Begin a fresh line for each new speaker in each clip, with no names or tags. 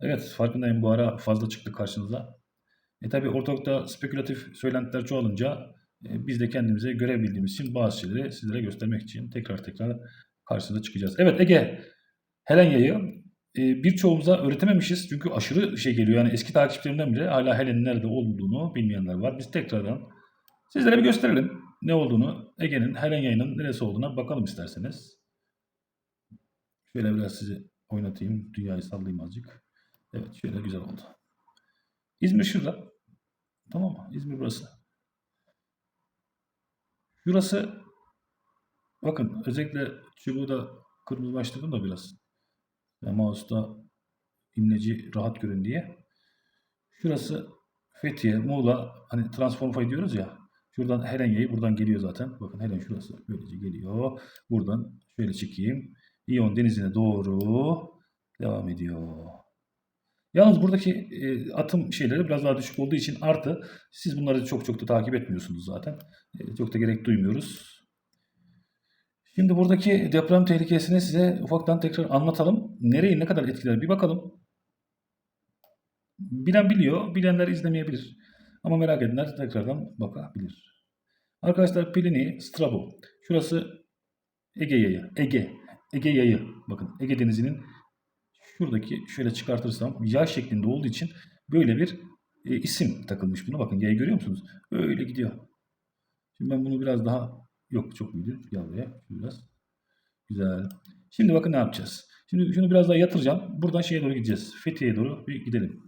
Evet farkındayım bu ara fazla çıktı karşınıza. E tabi ortalıkta spekülatif söylentiler çoğalınca e, biz de kendimize görev bildiğimiz için bazı şeyleri sizlere göstermek için tekrar tekrar karşınıza çıkacağız. Evet Ege, Helenya'yı e, birçoğumuza öğretememişiz. Çünkü aşırı şey geliyor. Yani eski takipçilerimden bile hala Helen'in nerede olduğunu bilmeyenler var. Biz tekrardan sizlere bir gösterelim ne olduğunu. Ege'nin, Helenya'nın neresi olduğuna bakalım isterseniz. Şöyle biraz sizi oynatayım. Dünyayı sallayayım azıcık. Evet şöyle güzel oldu. İzmir şurada. Tamam mı? İzmir burası. Şurası bakın özellikle çubuğu da kırmızı başladım da biraz. Ve mouse'da imleci rahat görün diye. Şurası Fethiye, Muğla hani Transformify diyoruz ya. Şuradan Helenya'yı buradan geliyor zaten. Bakın Helen şurası böylece geliyor. Buradan şöyle çekeyim. İyon denizine doğru devam ediyor. Yalnız buradaki e, atım şeyleri biraz daha düşük olduğu için artı siz bunları çok çok da takip etmiyorsunuz zaten. E, çok da gerek duymuyoruz. Şimdi buradaki deprem tehlikesini size ufaktan tekrar anlatalım. Nereyi ne kadar etkiler bir bakalım. Bilen biliyor, bilenler izlemeyebilir. Ama merak edenler tekrardan bakabilir. Arkadaşlar Plini, Strabo. Şurası Ege yayı. Ege. Ege yayı. Bakın Ege Denizi'nin şuradaki şöyle çıkartırsam yay şeklinde olduğu için böyle bir e, isim takılmış buna. Bakın yayı görüyor musunuz? Öyle gidiyor. Şimdi ben bunu biraz daha yok çok büyüdü. Gel. Biraz. Güzel. Şimdi bakın ne yapacağız. Şimdi şunu biraz daha yatıracağım. Buradan şeye doğru gideceğiz. Fethiye'ye doğru bir gidelim.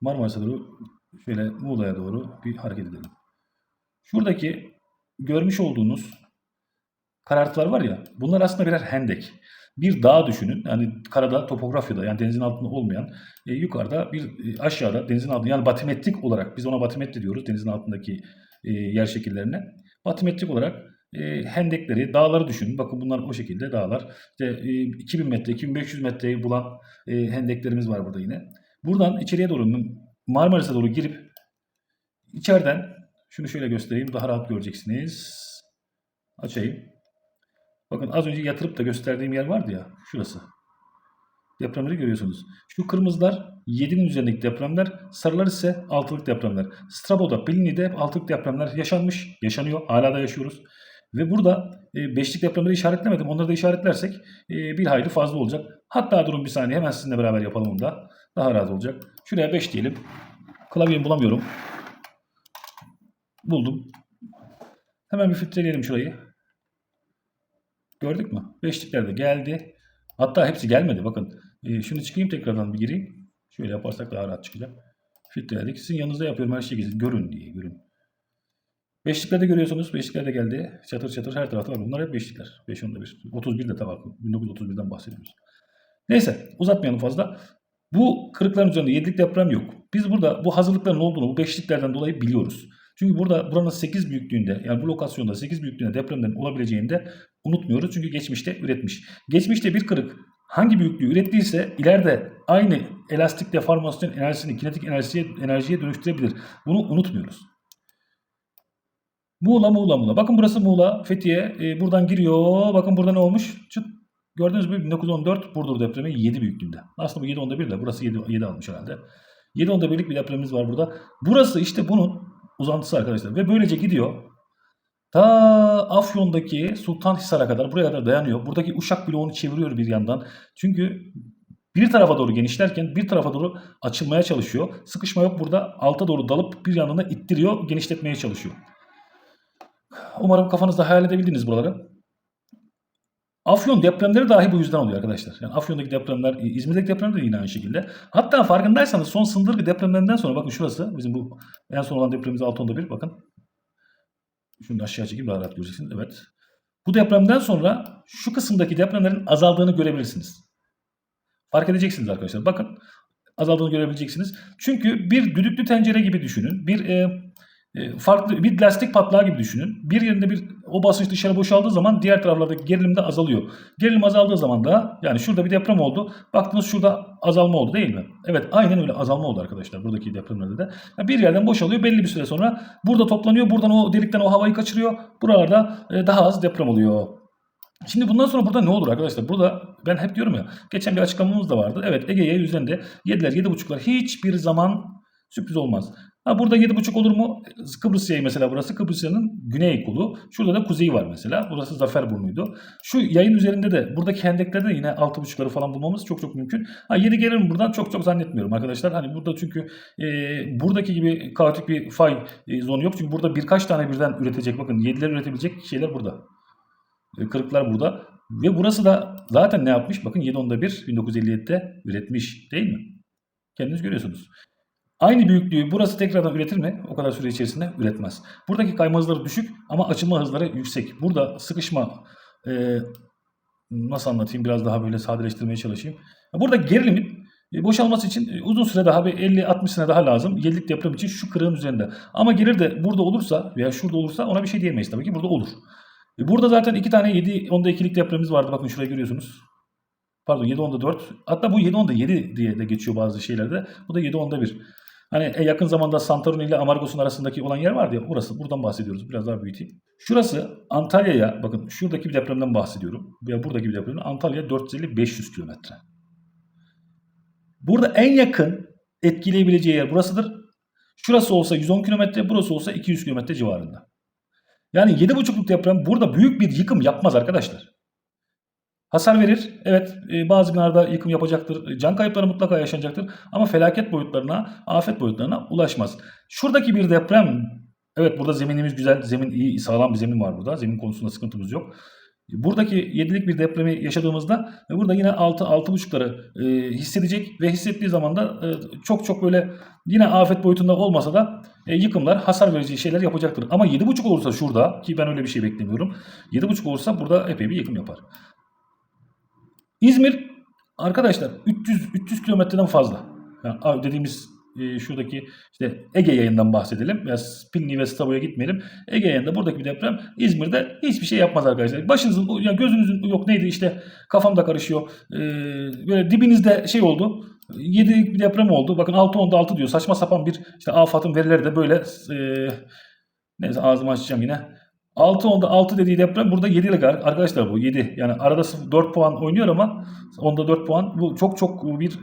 Marmaris'e doğru şöyle Muğla'ya doğru bir hareket edelim. Şuradaki görmüş olduğunuz karartılar var ya bunlar aslında birer hendek. Bir dağ düşünün. Yani karada, topografyada yani denizin altında olmayan e, yukarıda bir e, aşağıda denizin altında yani batimetrik olarak biz ona batimetri diyoruz denizin altındaki e, yer şekillerine. Batimetrik olarak e, hendekleri, dağları düşünün. Bakın bunlar o şekilde dağlar. İşte e, 2000 metre, 2500 metreyi bulan e, hendeklerimiz var burada yine. Buradan içeriye doğru Marmaris'e doğru girip içeriden şunu şöyle göstereyim daha rahat göreceksiniz. Açayım. Bakın az önce yatırıp da gösterdiğim yer vardı ya şurası. Depremleri görüyorsunuz. Şu kırmızılar 7'nin üzerindeki depremler, sarılar ise altılık depremler. Strabo'da, Plini'de hep altılık depremler yaşanmış, yaşanıyor, hala da yaşıyoruz. Ve burada e, beşlik depremleri işaretlemedim. Onları da işaretlersek e, bir hayli fazla olacak. Hatta durun bir saniye hemen sizinle beraber yapalım onu da. Daha rahat olacak. Şuraya 5 diyelim. Klavyemi bulamıyorum. Buldum. Hemen bir filtreleyelim şurayı. Gördük mü? Beşlikler de geldi. Hatta hepsi gelmedi. Bakın e, şunu çıkayım tekrardan bir gireyim. Şöyle yaparsak daha rahat çıkacak. Filtreledik. Sizin yanınızda yapıyorum her şeyi görün diye görün. Beşliklerde görüyorsunuz. Beşlikler de geldi. Çatır çatır her tarafta var. Bunlar hep beşlikler. 5 onda 1. 31 de tabii. 1931'den bahsediyoruz. Neyse uzatmayalım fazla. Bu kırıkların üzerinde yedilik deprem yok. Biz burada bu hazırlıkların olduğunu bu beşliklerden dolayı biliyoruz. Çünkü burada buranın 8 büyüklüğünde yani bu lokasyonda 8 büyüklüğünde depremlerin olabileceğini de unutmuyoruz. Çünkü geçmişte üretmiş. Geçmişte bir kırık hangi büyüklüğü ürettiyse ileride aynı elastik deformasyon enerjisini kinetik enerjiye, enerjiye dönüştürebilir. Bunu unutmuyoruz. Muğla, Muğla, Muğla. Bakın burası Muğla, Fethiye. E, buradan giriyor. Bakın burada ne olmuş? Çıt. Gördünüz mü? 1914 Burdur depremi 7 büyüklüğünde. Aslında bu 7 onda 1 de burası 7, 7 almış herhalde. 7 onda 1'lik bir depremimiz var burada. Burası işte bunun uzantısı arkadaşlar. Ve böylece gidiyor. Ta Afyon'daki Sultanhisar'a kadar buraya kadar dayanıyor. Buradaki Uşak bloğunu çeviriyor bir yandan. Çünkü bir tarafa doğru genişlerken bir tarafa doğru açılmaya çalışıyor. Sıkışma yok burada. Alta doğru dalıp bir yanına ittiriyor, genişletmeye çalışıyor. Umarım kafanızda hayal edebildiniz buraları. Afyon depremleri dahi bu yüzden oluyor arkadaşlar. Yani Afyon'daki depremler, İzmir'deki depremler de yine aynı şekilde. Hatta farkındaysanız son Sındırgı depremlerinden sonra bakın şurası bizim bu en son olan depremimiz 6.1 bakın. Şunu da aşağı çekeyim daha rahat göreceksiniz. Evet. Bu depremden sonra şu kısımdaki depremlerin azaldığını görebilirsiniz. Fark edeceksiniz arkadaşlar. Bakın azaldığını görebileceksiniz. Çünkü bir düdüklü tencere gibi düşünün. Bir e, e, farklı bir lastik patlağı gibi düşünün. Bir yerinde bir o basınç dışarı boşaldığı zaman diğer taraflardaki gerilim de azalıyor. Gerilim azaldığı zaman da yani şurada bir deprem oldu. Baktınız şurada azalma oldu değil mi? Evet aynen öyle azalma oldu arkadaşlar buradaki depremlerde de. Yani bir yerden boşalıyor belli bir süre sonra burada toplanıyor. Buradan o delikten o havayı kaçırıyor. Buralarda e, daha az deprem oluyor. Şimdi bundan sonra burada ne olur arkadaşlar? Burada ben hep diyorum ya geçen bir açıklamamız da vardı. Evet Ege'ye üzerinde 7'ler 7.5'lar hiçbir zaman sürpriz olmaz. Ha burada 7.5 olur mu? Kıbrıs yayı mesela burası Kıbrıs yayının güney kolu. Şurada da kuzeyi var mesela. Burası Zaferburnu'ydu. Şu yayın üzerinde de buradaki hendeklerde de yine 6.5'ları falan bulmamız çok çok mümkün. Ha 7 gelir mi buradan? Çok çok zannetmiyorum arkadaşlar. Hani burada çünkü e, buradaki gibi kaotik bir fay e, zonu yok. Çünkü burada birkaç tane birden üretecek. Bakın 7'ler üretebilecek şeyler burada. E, Kırıklar burada. Ve burası da zaten ne yapmış? Bakın 7 onda 1 1957'de üretmiş değil mi? Kendiniz görüyorsunuz. Aynı büyüklüğü burası tekrardan üretir mi? O kadar süre içerisinde üretmez. Buradaki kayma düşük ama açılma hızları yüksek. Burada sıkışma e, nasıl anlatayım biraz daha böyle sadeleştirmeye çalışayım. Burada gerilimin e, boşalması için e, uzun süre daha bir 50-60 sene daha lazım. Yedilik deprem için şu kırığın üzerinde. Ama gelir de burada olursa veya şurada olursa ona bir şey diyemeyiz tabii ki. Burada olur. E, Burada zaten iki tane 7 onda 2'lik depremimiz vardı. Bakın şurayı görüyorsunuz. Pardon 7 onda 4. Hatta bu 7 onda 7 diye de geçiyor bazı şeylerde. Bu da 7 onda 1. Hani e, yakın zamanda Santorini ile Amargos'un arasındaki olan yer vardı ya orası. Buradan bahsediyoruz. Biraz daha büyüteyim. Şurası Antalya'ya bakın şuradaki bir depremden bahsediyorum. Veya buradaki bir depremden Antalya 450-500 kilometre. Burada en yakın etkileyebileceği yer burasıdır. Şurası olsa 110 kilometre, burası olsa 200 kilometre civarında. Yani 7,5'luk deprem burada büyük bir yıkım yapmaz arkadaşlar. Hasar verir. Evet e, bazı binalarda yıkım yapacaktır. Can kayıpları mutlaka yaşanacaktır. Ama felaket boyutlarına, afet boyutlarına ulaşmaz. Şuradaki bir deprem, evet burada zeminimiz güzel, zemin iyi, sağlam bir zemin var burada. Zemin konusunda sıkıntımız yok. Buradaki 7'lik bir depremi yaşadığımızda e, burada yine 6 6,5'ları e, hissedecek ve hissettiği zaman da e, çok çok böyle yine afet boyutunda olmasa da e, yıkımlar hasar verici şeyler yapacaktır. Ama 7,5 olursa şurada ki ben öyle bir şey beklemiyorum. 7,5 olursa burada epey bir yıkım yapar. İzmir arkadaşlar 300 300 kilometreden fazla. Yani dediğimiz e, şuradaki işte Ege yayından bahsedelim. Ya Spinli ve Stavo'ya gitmeyelim. Ege yayında buradaki bir deprem İzmir'de hiçbir şey yapmaz arkadaşlar. Başınızın ya gözünüzün yok neydi işte kafamda karışıyor. Ee, böyle dibinizde şey oldu. 7 bir deprem oldu. Bakın 6 onda 6 diyor. Saçma sapan bir işte afatın verileri de böyle e, neyse ağzımı açacağım yine. 6 onda 6 dediği deprem burada 7 ile arkadaşlar bu 7. Yani arada 4 puan oynuyor ama onda 4 puan bu çok çok bir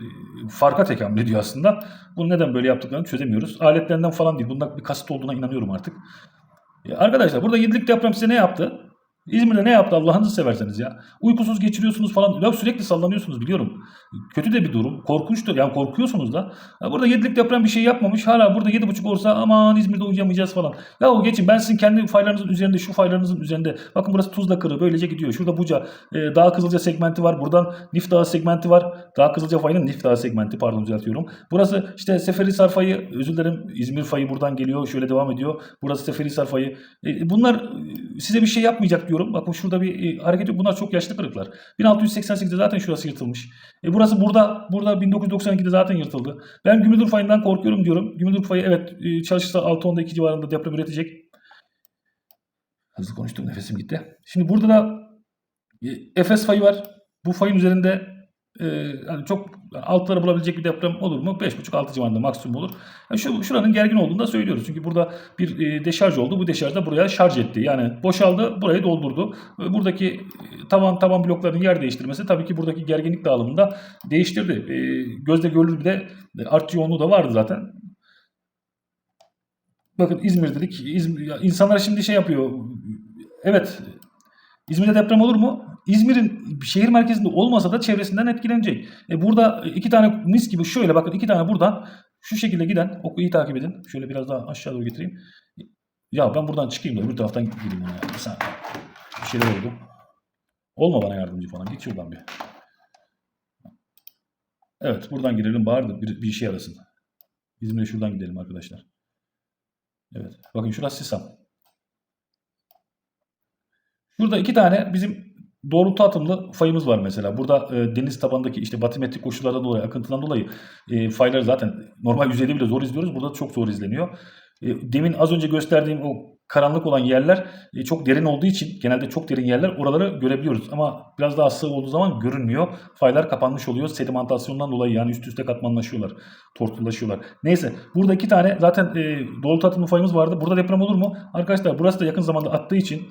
farka tekamül ediyor aslında. Bunu neden böyle yaptıklarını çözemiyoruz. Aletlerinden falan değil. Bunda bir kasıt olduğuna inanıyorum artık. Ya arkadaşlar burada 7'lik deprem size ne yaptı? İzmir'de ne yaptı Allah'ınızı severseniz ya. Uykusuz geçiriyorsunuz falan. Ya sürekli sallanıyorsunuz biliyorum. Kötü de bir durum. Korkunçtur. Yani korkuyorsunuz da. Ya burada 7'lik deprem bir şey yapmamış. Hala burada 7.5 olsa aman İzmir'de uyuyamayacağız falan. Ya o geçin ben sizin kendi faylarınızın üzerinde şu faylarınızın üzerinde. Bakın burası Tuzla Kırı böylece gidiyor. Şurada Buca. E, Dağ Kızılca segmenti var. Buradan Nif Dağı segmenti var. Dağ Kızılca fayının Nif Dağı segmenti pardon düzeltiyorum. Burası işte Seferihisar fayı. Özür dilerim İzmir fayı buradan geliyor. Şöyle devam ediyor. Burası Seferihisar fayı. E, bunlar e, size bir şey yapmayacak diyor diyorum. Bakın şurada bir e, hareket yok. Bunlar çok yaşlı kırıklar. 1688'de zaten şurası yırtılmış. E burası burada burada 1992'de zaten yırtıldı. Ben Gümüldür fayından korkuyorum diyorum. Gümüldür fayı evet e, çalışırsa 6-10'da civarında deprem üretecek. Hızlı konuştum nefesim gitti. Şimdi burada da e, Efes fayı var. Bu fayın üzerinde e, yani çok altları bulabilecek bir deprem olur mu? 5,5-6 civarında maksimum olur. Yani şu, şuranın gergin olduğunu da söylüyoruz. Çünkü burada bir e, deşarj oldu. Bu deşarj da buraya şarj etti. Yani boşaldı, burayı doldurdu. Buradaki e, tavan taban bloklarının yer değiştirmesi tabii ki buradaki gerginlik dağılımını da değiştirdi. E, gözle görülür bir de e, artçı yoğunluğu da vardı zaten. Bakın İzmir dedik. İzmir, insanlar şimdi şey yapıyor. Evet İzmir'de deprem olur mu? İzmir'in şehir merkezinde olmasa da çevresinden etkilenecek. E burada iki tane mis gibi şöyle bakın iki tane buradan şu şekilde giden oku iyi takip edin. Şöyle biraz daha aşağı doğru getireyim. Ya ben buradan çıkayım da öbür taraftan gideyim ona. Ya. Bir. Bir şeyler oldu. Olma bana yardımcı falan. Git şuradan bir. Evet buradan girelim bari bir, bir işe yarasın. İzmir'e şuradan gidelim arkadaşlar. Evet. Bakın şurası Sisam. Burada iki tane bizim doğrultu atımlı fayımız var mesela. Burada e, deniz tabanındaki işte batimetrik koşullardan dolayı, akıntıdan dolayı e, fayları zaten normal yüzeyde bile zor izliyoruz. Burada çok zor izleniyor. E, demin az önce gösterdiğim o karanlık olan yerler e, çok derin olduğu için genelde çok derin yerler oraları görebiliyoruz. Ama biraz daha sığ olduğu zaman görünmüyor. Faylar kapanmış oluyor sedimentasyondan dolayı yani üst üste katmanlaşıyorlar, tortullaşıyorlar. Neyse burada iki tane zaten e, doğrultu atımlı fayımız vardı. Burada deprem olur mu? Arkadaşlar burası da yakın zamanda attığı için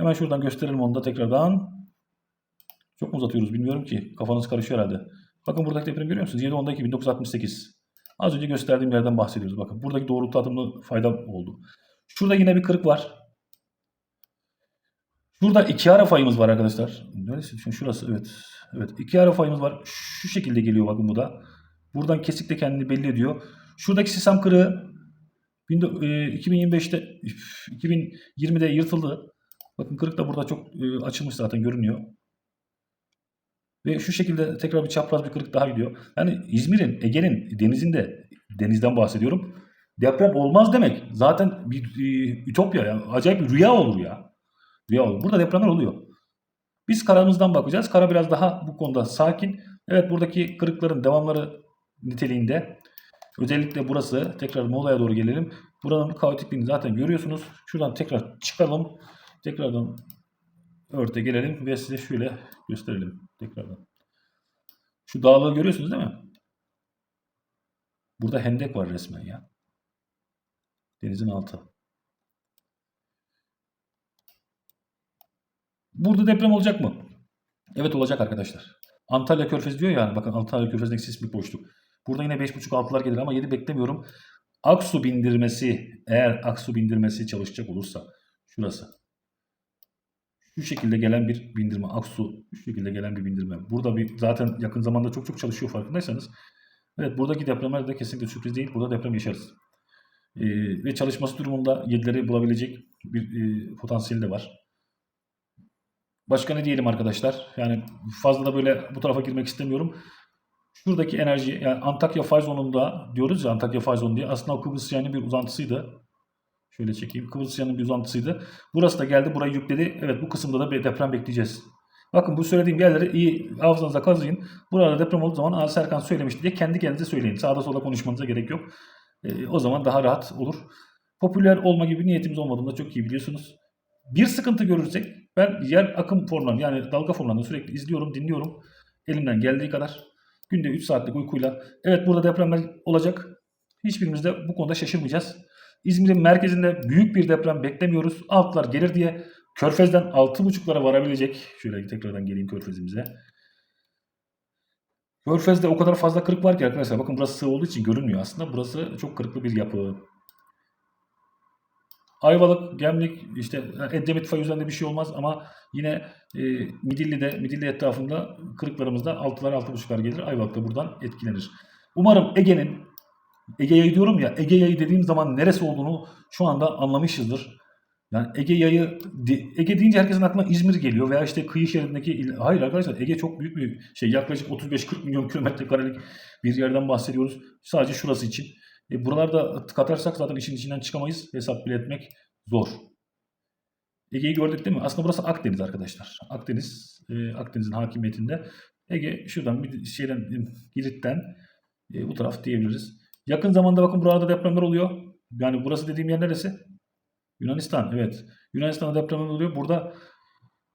Hemen şuradan gösterelim onu da tekrardan. Çok mu uzatıyoruz bilmiyorum ki. Kafanız karışıyor herhalde. Bakın buradaki deprem görüyor musunuz? 7.10'daki 1968. Az önce gösterdiğim yerden bahsediyoruz. Bakın buradaki doğrultu adımlı fayda oldu. Şurada yine bir kırık var. Şurada iki ara fayımız var arkadaşlar. Neresi? Şu- Şurası evet. Evet iki ara fayımız var. Şu şekilde geliyor bakın bu da. Buradan kesik de kendini belli ediyor. Şuradaki sistem kırığı 2025'te üf, 2020'de yırtıldı. Bakın kırık da burada çok e, açılmış zaten görünüyor. Ve şu şekilde tekrar bir çapraz bir kırık daha gidiyor. Yani İzmir'in, Ege'nin, denizinde, denizden bahsediyorum. Deprem olmaz demek. Zaten bir e, ütopya ya. Acayip bir rüya olur ya. Rüya olur. Burada depremler oluyor. Biz karamızdan bakacağız. Kara biraz daha bu konuda sakin. Evet buradaki kırıkların devamları niteliğinde. Özellikle burası. Tekrar Muğla'ya doğru gelelim. Buranın kaotikliğini zaten görüyorsunuz. Şuradan tekrar çıkalım. Tekrardan örte gelelim ve size şöyle gösterelim tekrardan. Şu dağlığı görüyorsunuz değil mi? Burada hendek var resmen ya. Denizin altı. Burada deprem olacak mı? Evet olacak arkadaşlar. Antalya Körfezi diyor yani. Bakın Antalya Körfezi'ndeki sismik boşluk. Burada yine 5.5-6'lar gelir ama 7 beklemiyorum. Aksu bindirmesi eğer Aksu bindirmesi çalışacak olursa şurası. Şu şekilde gelen bir bindirme. Aksu şu şekilde gelen bir bindirme. Burada bir zaten yakın zamanda çok çok çalışıyor farkındaysanız. Evet buradaki depremler de kesinlikle sürpriz değil. Burada deprem yaşarız. Ee, ve çalışması durumunda 7'leri bulabilecek bir e, potansiyeli de var. Başka ne diyelim arkadaşlar? Yani fazla da böyle bu tarafa girmek istemiyorum. Şuradaki enerji yani Antakya fay zonunda diyoruz ya Antakya fay zonu diye aslında Kıbrıs yani bir uzantısıydı. Şöyle çekeyim. Kıbrıs yanının bir uzantısıydı. Burası da geldi burayı yükledi. Evet bu kısımda da bir deprem bekleyeceğiz. Bakın bu söylediğim yerleri iyi hafızanıza kazıyın. Burada deprem olduğu zaman Aa, Serkan söylemişti diye kendi kendinize söyleyin. Sağda solda konuşmanıza gerek yok. Ee, o zaman daha rahat olur. Popüler olma gibi niyetimiz olmadığını da çok iyi biliyorsunuz. Bir sıkıntı görürsek ben yer akım formlarını yani dalga formlarını sürekli izliyorum, dinliyorum. Elimden geldiği kadar. Günde 3 saatlik uykuyla. Evet burada depremler olacak. Hiçbirimiz de bu konuda şaşırmayacağız. İzmir'in merkezinde büyük bir deprem beklemiyoruz. Altlar gelir diye Körfez'den 6.5'lara varabilecek. Şöyle tekrardan geleyim Körfez'imize. Körfez'de o kadar fazla kırık var ki arkadaşlar. Bakın burası sığ olduğu için görünmüyor aslında. Burası çok kırıklı bir yapı. Ayvalık, Gemlik, işte Edremit fay üzerinde bir şey olmaz ama yine e, Midilli'de, Midilli etrafında kırıklarımızda 6'lar 6.5'lar gelir. Ayvalık da buradan etkilenir. Umarım Ege'nin, Ege yayı diyorum ya, Ege yayı dediğim zaman neresi olduğunu şu anda anlamışızdır. Yani Ege yayı, Ege deyince herkesin aklına İzmir geliyor veya işte kıyı şeridindeki, il- hayır arkadaşlar Ege çok büyük bir şey. Yaklaşık 35-40 milyon kilometre karelik bir yerden bahsediyoruz. Sadece şurası için. E, buralarda katarsak zaten işin içinden çıkamayız. Hesap bile etmek zor. Ege'yi gördük değil mi? Aslında burası Akdeniz arkadaşlar. Akdeniz, e, Akdeniz'in hakimiyetinde. Ege şuradan bir şeyden, Girit'ten e, bu taraf diyebiliriz. Yakın zamanda bakın burada depremler oluyor. Yani burası dediğim yer neresi? Yunanistan, evet. Yunanistan'da depremler oluyor. Burada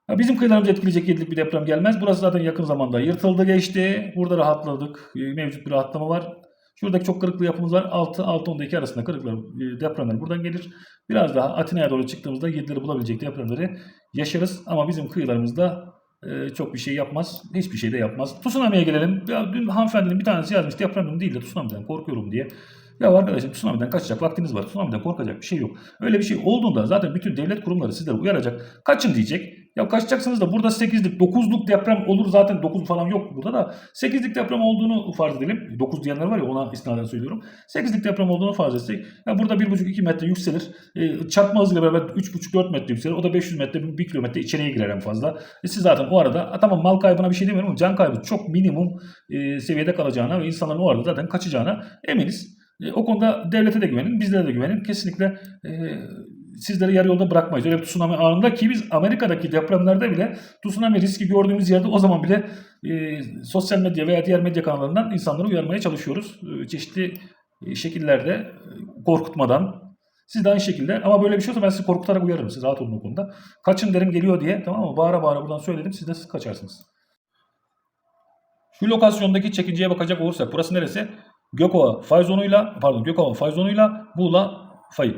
ha, bizim kıyılarımızı etkileyecek yedilik bir deprem gelmez. Burası zaten yakın zamanda yırtıldı geçti. Burada rahatladık. E, Mevcut bir rahatlama var. Şuradaki çok kırıklı yapımız var. 6 6 12 arasında kırıklar e, depremler buradan gelir. Biraz daha Atina'ya doğru çıktığımızda 7'leri bulabilecek depremleri yaşarız. Ama bizim kıyılarımızda e, çok bir şey yapmaz. Hiçbir şey de yapmaz. Tsunami'ye gelelim. Ya, dün hanımefendinin bir tanesi yazmış depremden değil de tsunami'den korkuyorum diye. Ya arkadaşım tsunami'den kaçacak vaktiniz var. Tsunami'den korkacak bir şey yok. Öyle bir şey olduğunda zaten bütün devlet kurumları sizleri uyaracak. Kaçın diyecek. Ya kaçacaksınız da burada 8'lik 9'luk deprem olur zaten 9 falan yok burada da 8'lik deprem olduğunu farz edelim. 9 diyenler var ya ona istinaden söylüyorum. 8'lik deprem olduğunu farz etsek ya burada 1,5-2 metre yükselir. E, çarpma hızıyla beraber 3,5-4 metre yükselir. O da 500 metre 1 kilometre içeriye girer en fazla. E, siz zaten o arada ha, tamam mal kaybına bir şey demiyorum ama can kaybı çok minimum e, seviyede kalacağına ve insanların o arada zaten kaçacağına eminiz. E, o konuda devlete de güvenin, bizlere de güvenin. Kesinlikle e, sizleri yarı yolda bırakmayız. Öyle bir tsunami anında ki biz Amerika'daki depremlerde bile tsunami riski gördüğümüz yerde o zaman bile e, sosyal medya veya diğer medya kanallarından insanları uyarmaya çalışıyoruz. E, çeşitli e, şekillerde e, korkutmadan. Siz de aynı şekilde ama böyle bir şey olsa ben sizi korkutarak uyarırım. Siz rahat olun o konuda. Kaçın derim geliyor diye tamam mı? Bağıra bağıra buradan söyledim. Siz de siz kaçarsınız. Şu lokasyondaki çekinceye bakacak olursak burası neresi? Gökova fay zonuyla pardon Gökova fay zonuyla Buğla fayı.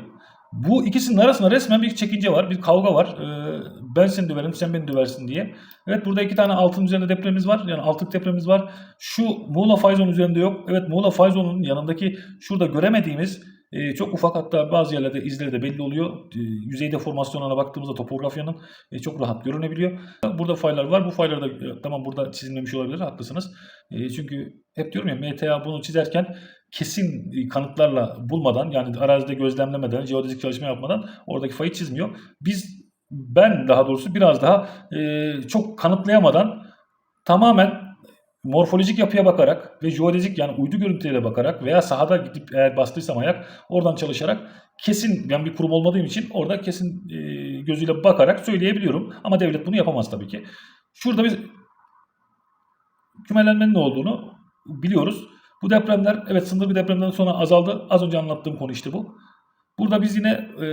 Bu ikisinin arasında resmen bir çekince var, bir kavga var. Ee, ben seni döverim, sen beni döversin diye. Evet burada iki tane altın üzerinde depremimiz var. Yani altlık depremimiz var. Şu Muğla Fayzon üzerinde yok. Evet Muğla Fayzon'un yanındaki şurada göremediğimiz e, çok ufak hatta bazı yerlerde izleri de belli oluyor. E, yüzey deformasyonuna baktığımızda topografyanın e, çok rahat görünebiliyor. Burada faylar var. Bu faylar da e, tamam burada çizilmemiş olabilir. Haklısınız. E, çünkü hep diyorum ya MTA bunu çizerken kesin e, kanıtlarla bulmadan yani arazide gözlemlemeden, jeodezik çalışma yapmadan oradaki fayı çizmiyor. Biz ben daha doğrusu biraz daha e, çok kanıtlayamadan tamamen morfolojik yapıya bakarak ve jeodezik yani uydu görüntülerine bakarak veya sahada gidip eğer bastıysam ayak oradan çalışarak kesin ben bir kurum olmadığım için orada kesin e, gözüyle bakarak söyleyebiliyorum. Ama devlet bunu yapamaz tabii ki. Şurada biz kümelenmenin ne olduğunu biliyoruz. Bu depremler evet sınırlı bir depremden sonra azaldı. Az önce anlattığım konu işte bu. Burada biz yine e,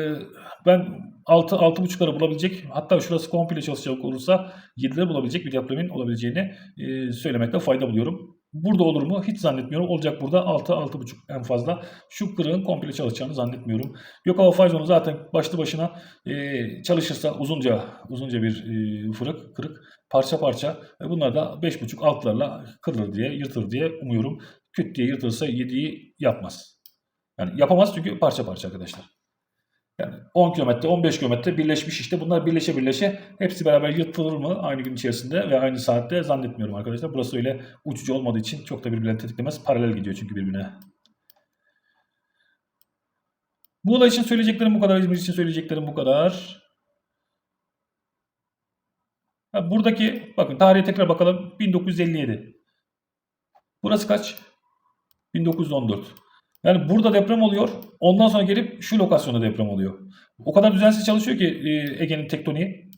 ben 6 6.5'ları bulabilecek hatta şurası komple çalışacak olursa 7'leri bulabilecek bir depremin olabileceğini e, söylemekte fayda buluyorum. Burada olur mu? Hiç zannetmiyorum. Olacak burada 6 6.5 en fazla. Şu kırığın komple çalışacağını zannetmiyorum. Gökova Fayzon'u zaten başlı başına e, çalışırsa uzunca uzunca bir e, fırık, kırık parça parça e, bunlar da 5.5 altlarla kırılır diye, yırtılır diye umuyorum. Küt diye yırtılırsa 7'yi yapmaz. Yani yapamaz çünkü parça parça arkadaşlar. Yani 10 kilometre, 15 kilometre birleşmiş işte. Bunlar birleşe birleşe hepsi beraber yırtılır mı aynı gün içerisinde ve aynı saatte zannetmiyorum arkadaşlar. Burası öyle uçucu olmadığı için çok da birbirlerini tetiklemez. Paralel gidiyor çünkü birbirine. Muğla için söyleyeceklerim bu kadar. İzmir için söyleyeceklerim bu kadar. Buradaki bakın tarihe tekrar bakalım. 1957. Burası kaç? 1914. Yani burada deprem oluyor. Ondan sonra gelip şu lokasyonda deprem oluyor. O kadar düzensiz çalışıyor ki e, Ege'nin tektoniği.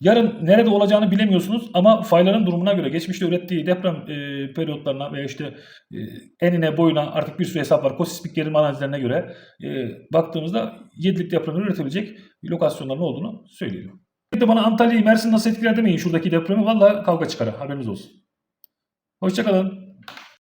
Yarın nerede olacağını bilemiyorsunuz ama fayların durumuna göre geçmişte ürettiği deprem e, periyotlarına veya işte e, enine boyuna artık bir sürü hesap var. Kosismik gerilim analizlerine göre e, baktığımızda 7'lik depremleri üretebilecek lokasyonların olduğunu söyleyelim. Bir de bana Antalya'yı Mersin nasıl etkiler demeyin şuradaki depremi. Valla kavga çıkar haberiniz olsun. Hoşçakalın.